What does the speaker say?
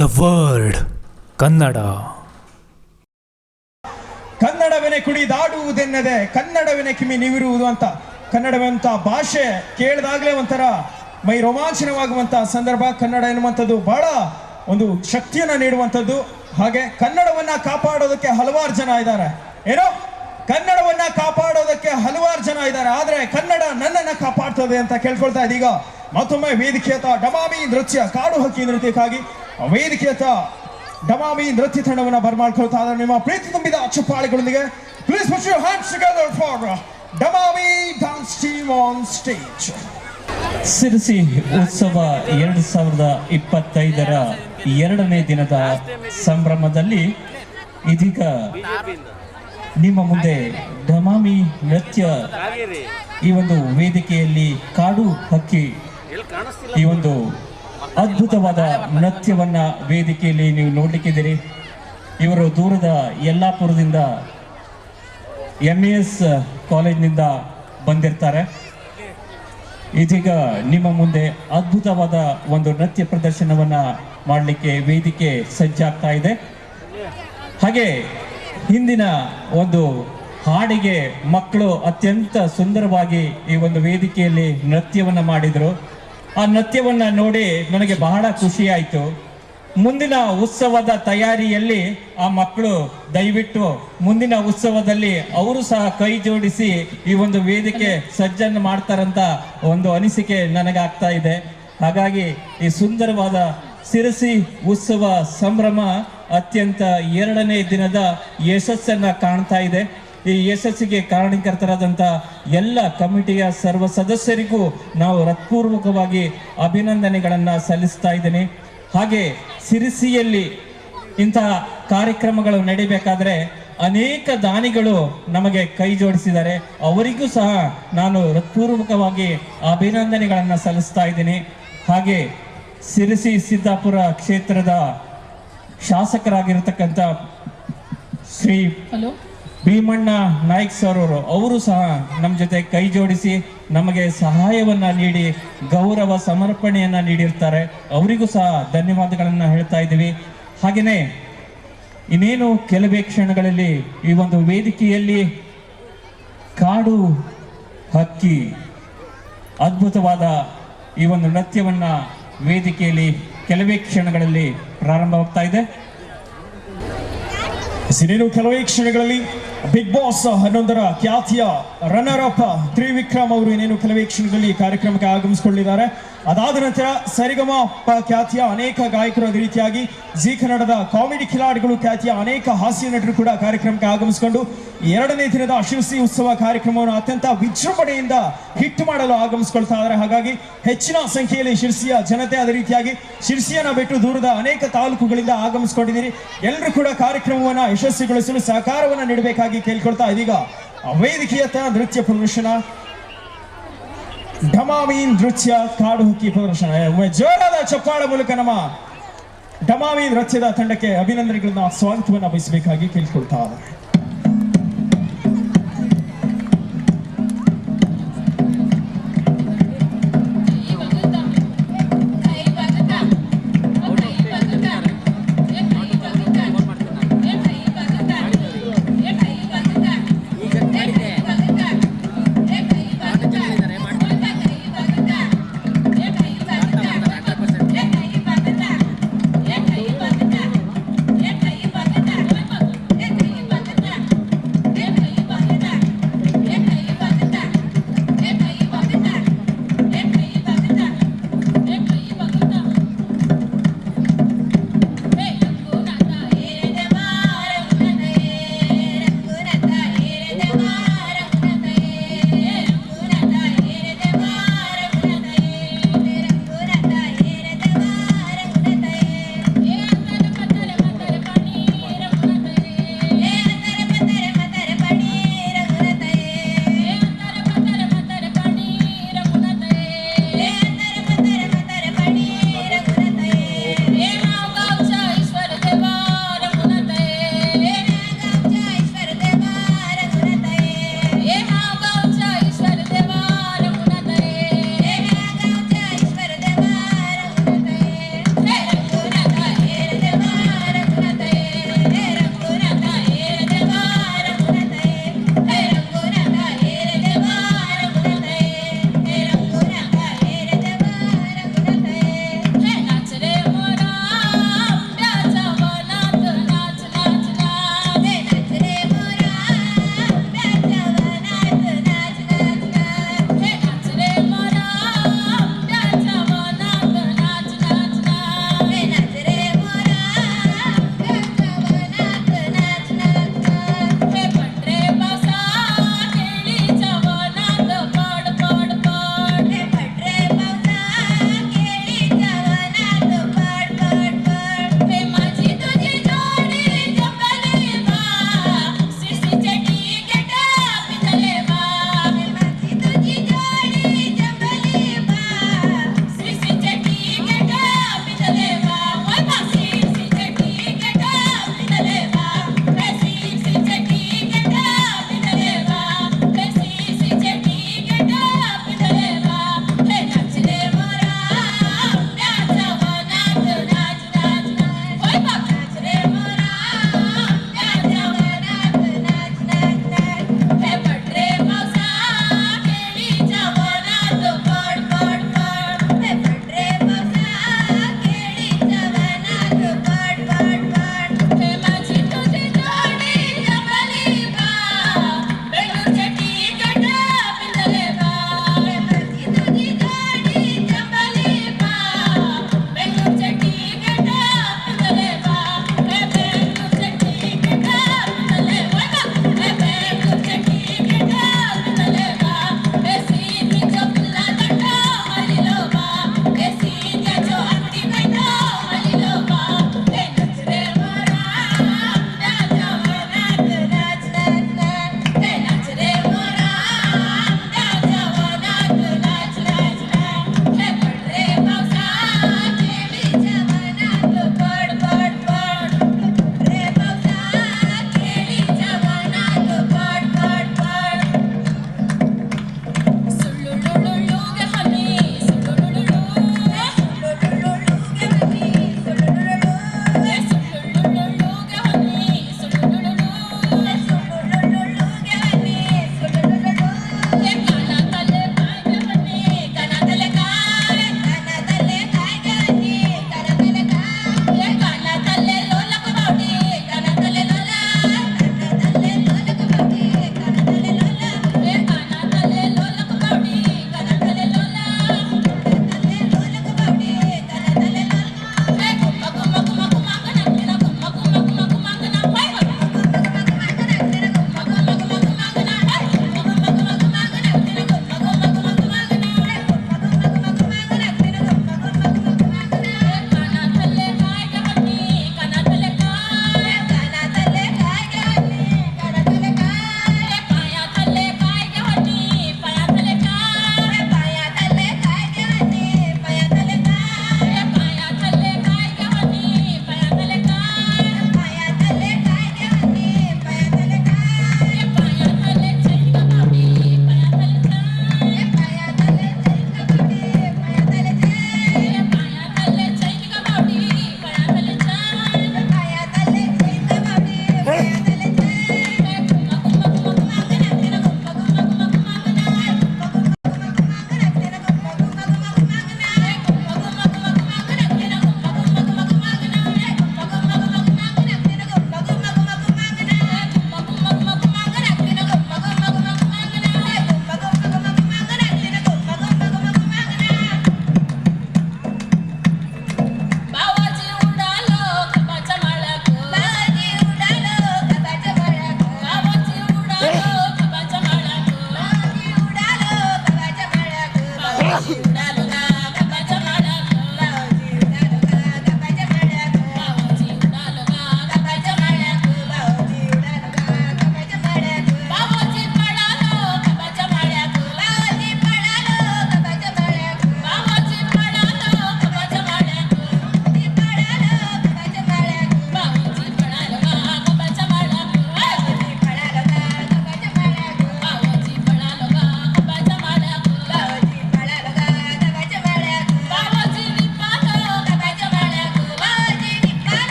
The word. Kannada. ಕನ್ನಡವೆನೆ ಕುಣಿದಾಡುವುದೆನ್ನದೆ ಕನ್ನಡವೆನೆ ಕಿಮಿ ನಿವಿರುವುದು ಅಂತ. ಕನ್ನಡವೆಂಥ ಭಾಷೆ ಕೇಳಿದಾಗಲೇ ಒಂಥರ ಮೈ ರೋಮಾಂಚನವಾಗುವಂತಹ ಸಂದರ್ಭ. ಕನ್ನಡ ಎನ್ನುವಂಥದ್ದು ಬಹಳ ಒಂದು ಶಕ್ತಿಯನ್ನ ನೀಡುವಂಥದ್ದು. ಹಾಗೆ ಕನ್ನಡವನ್ನ ಕಾಪಾಡೋದಕ್ಕೆ ಹಲವಾರು ಜನ ಇದ್ದಾರೆ. ಏನೋ? ಕನ್ನಡವನ್ನ ಕಾಪಾಡೋದಕ್ಕೆ ಹಲವಾರು ಜನ ಇದ್ದಾರೆ. ಆದ್ರೆ ಕನ್ನಡ ನನ್ನನ್ನ ಕಾಪಾಡ್ತದೆ ಅಂತ ಕೇಳ್ಕೊಳ್ತಾ ಇದೀಗ. ಮತ್ತೊಮ್ಮೆ ವೇದಿಕೆಯತ ಡಮಾಮಿ ನೃತ್ಯ, ಕಾಡು ಹಕ್ಕಿ ನೃತ್ಯಕ್ಕಾಗಿ ವೇದಿಕೆಯತ ಡಮಾಮಿ ನೃತ್ಯ ತಂಡವನ್ನು ಬರ್ಮಾಡ್ಕೊಳ್ತಾ ಇದ್ದಾರೆ. ನಿಮ್ಮ ಪ್ರೀತಿ ತುಂಬಿದ ಚಪ್ಪಾಳೆಗಳೊಂದಿಗೆ please put your hands together for Damami dance team on stage Sirsi ಉತ್ಸವ ಎರಡು ಸಾವಿರದ ಇಪ್ಪತ್ತೈದರ ಎರಡನೇ ದಿನದ ಸಂಭ್ರಮದಲ್ಲಿ ಇದೀಗ ನಿಮ್ಮ ಮುಂದೆ ಡಮಾಮಿ ನೃತ್ಯ ಈ ಒಂದು ವೇದಿಕೆಯಲ್ಲಿ ಕಾಡು ಹಕ್ಕಿ ಈ ಒಂದು ಅದ್ಭುತವಾದ ನೃತ್ಯವನ್ನ ವೇದಿಕೆಯಲ್ಲಿ ನೀವು ನೋಡ್ಲಿಕ್ಕಿದ್ದೀರಿ. ಇವರು ದೂರದ ಯಲ್ಲಾಪುರದಿಂದ ಎಂ ಎಸ್ ಕಾಲೇಜ್ನಿಂದ ಬಂದಿರ್ತಾರೆ. ಇದೀಗ ನಿಮ್ಮ ಮುಂದೆ ಅದ್ಭುತವಾದ ಒಂದು ನೃತ್ಯ ಪ್ರದರ್ಶನವನ್ನ ಮಾಡಲಿಕ್ಕೆ ವೇದಿಕೆ ಸಜ್ಜಾಗ್ತಾ ಇದೆ. ಹಾಗೆ ಹಿಂದಿನ ಒಂದು ಹಾಡಿಗೆ ಮಕ್ಕಳು ಅತ್ಯಂತ ಸುಂದರವಾಗಿ ಈ ಒಂದು ವೇದಿಕೆಯಲ್ಲಿ ನೃತ್ಯವನ್ನು ಮಾಡಿದ್ರು. ಆ ನೃತ್ಯವನ್ನು ನೋಡಿ ನನಗೆ ಬಹಳ ಖುಷಿ ಆಯಿತು ಮುಂದಿನ ಉತ್ಸವದ ತಯಾರಿಯಲ್ಲಿ ಆ ಮಕ್ಕಳು ದಯವಿಟ್ಟು ಮುಂದಿನ ಉತ್ಸವದಲ್ಲಿ ಅವರು ಸಹ ಕೈ ಜೋಡಿಸಿ ಈ ಒಂದು ವೇದಿಕೆ ಸಜ್ಜನ್ನು ಮಾಡ್ತಾರಂತ ಒಂದು ಅನಿಸಿಕೆ ನನಗಾಗ್ತಾ ಇದೆ. ಹಾಗಾಗಿ ಈ ಸುಂದರವಾದ ಸಿರಸಿ ಉತ್ಸವ ಸಂಭ್ರಮ ಅತ್ಯಂತ ಎರಡನೇ ದಿನದ ಯಶಸ್ಸನ್ನ ಕಾಣ್ತಾ ಇದೆ. ಈ ಯಶಸ್ಸಿಗೆ ಕಾರಣೀಕರ್ತರಾದಂಥ ಎಲ್ಲ ಕಮಿಟಿಯ ಸರ್ವ ಸದಸ್ಯರಿಗೂ ನಾವು ಹೃತ್ಪೂರ್ವಕವಾಗಿ ಅಭಿನಂದನೆಗಳನ್ನು ಸಲ್ಲಿಸ್ತಾ ಇದ್ದೀನಿ. ಹಾಗೆ ಸಿರಿಸಿಯಲ್ಲಿ ಇಂತಹ ಕಾರ್ಯಕ್ರಮಗಳು ನಡಿಬೇಕಾದ್ರೆ ಅನೇಕ ದಾನಿಗಳು ನಮಗೆ ಕೈ ಜೋಡಿಸಿದ್ದಾರೆ. ಅವರಿಗೂ ಸಹ ನಾನು ಹೃತ್ಪೂರ್ವಕವಾಗಿ ಅಭಿನಂದನೆಗಳನ್ನು ಸಲ್ಲಿಸ್ತಾ ಇದ್ದೀನಿ. ಹಾಗೆ ಸಿರಿಸಿ ಸಿದ್ದಾಪುರ ಕ್ಷೇತ್ರದ ಶಾಸಕರಾಗಿರತಕ್ಕಂಥ ಶ್ರೀ ಹಲೋ. ಭೀಮಣ್ಣ ನಾಯ್ಕ್ ಸರ್ ಅವರು ಅವರು ಸಹ ನಮ್ಮ ಜೊತೆ ಕೈ ಜೋಡಿಸಿ ನಮಗೆ ಸಹಾಯವನ್ನ ನೀಡಿ, ಗೌರವ ಸಮರ್ಪಣೆಯನ್ನ ನೀಡಿರ್ತಾರೆ. ಅವರಿಗೂ ಸಹ ಧನ್ಯವಾದಗಳನ್ನ ಹೇಳ್ತಾ ಇದ್ದೀವಿ. ಹಾಗೆಯೇ ಇನ್ನೇನು ಕೆಲವೇ ಕ್ಷಣಗಳಲ್ಲಿ ಈ ಒಂದು ವೇದಿಕೆಯಲ್ಲಿ ಕಾಡು ಹಕ್ಕಿ, ಅದ್ಭುತವಾದ ಈ ಒಂದು ನೃತ್ಯವನ್ನ ವೇದಿಕೆಯಲ್ಲಿ ಕೆಲವೇ ಕ್ಷಣಗಳಲ್ಲಿ ಪ್ರಾರಂಭವಾಗ್ತಾ ಇದೆ. ಸಿನೇನು ಕೆಲವೇ ಕ್ಷಣಗಳಲ್ಲಿ ಬಿಗ್ ಬಾಸ್ ಹನ್ನೊಂದರ ಖ್ಯಾತಿಯ ರನ್ನರ್ ಅಪ್ ತ್ರಿವಿಕ್ರಮ್ ಅವರು ಇನ್ನೇನು ಕೆಲವೇ ಕ್ಷಣದಲ್ಲಿ ಕಾರ್ಯಕ್ರಮಕ್ಕೆ ಆಗಮಿಸಿಕೊಂಡಿದ್ದಾರೆ ಅದಾದ ನಂತರ ಸರಿಗಮ ಖ್ಯಾತಿಯ ಅನೇಕ ಗಾಯಕರು ಅದೇ ರೀತಿಯಾಗಿ ಜಿ ಕನ್ನಡದ ಕಾಮಿಡಿ ಖಿಲಾಡಿಗಳು ಖ್ಯಾತಿಯ ಅನೇಕ ಹಾಸ್ಯ ನಟರು ಕೂಡ ಕಾರ್ಯಕ್ರಮಕ್ಕೆ ಆಗಮಿಸಿಕೊಂಡು ಎರಡನೇ ದಿನದ ಶಿರಸಿ ಉತ್ಸವ ಕಾರ್ಯಕ್ರಮವನ್ನು ಅತ್ಯಂತ ವಿಜೃಂಭಣೆಯಿಂದ ಹಿಟ್ ಮಾಡಲು ಆಗಮಿಸಿಕೊಳ್ತಾ ಇದ್ದಾರೆ. ಹಾಗಾಗಿ ಹೆಚ್ಚಿನ ಸಂಖ್ಯೆಯಲ್ಲಿ ಶಿರ್ಸಿಯ ಜನತೆ ಅದೇ ರೀತಿಯಾಗಿ ಶಿರ್ಸಿಯನ್ನ ಬಿಟ್ಟು ದೂರದ ಅನೇಕ ತಾಲೂಕುಗಳಿಂದ ಆಗಮಿಸಿಕೊಂಡಿದ್ದೀರಿ. ಎಲ್ಲರೂ ಕೂಡ ಕಾರ್ಯಕ್ರಮವನ್ನು ಯಶಸ್ವಿಗೊಳಿಸಲು ಸಹಕಾರವನ್ನು ನೀಡಬೇಕಾಗಿ ಕೇಳ್ಕೊಳ್ತಾ ಇದೀಗ ವೇದಿಕೆಯತ್ತ ನೃತ್ಯ ಪ್ರದರ್ಶನ. ಢಮಾಮಿ ನೃತ್ಯ ಕಾಡು ಹಕ್ಕಿ ಪ್ರದರ್ಶನ. ಜೋರಾದ ಚಪ್ಪಾಳ ಮೂಲಕ ನಮ್ಮ ಢಮಾಮಿ ನೃತ್ಯದ ತಂಡಕ್ಕೆ ಅಭಿನಂದನೆಗಳನ್ನ, ಸ್ವಾಗತವನ್ನ ಬಯಸಬೇಕಾಗಿ ಕೇಳ್ಕೊಳ್ತಾ ಇದ್ದಾರೆ.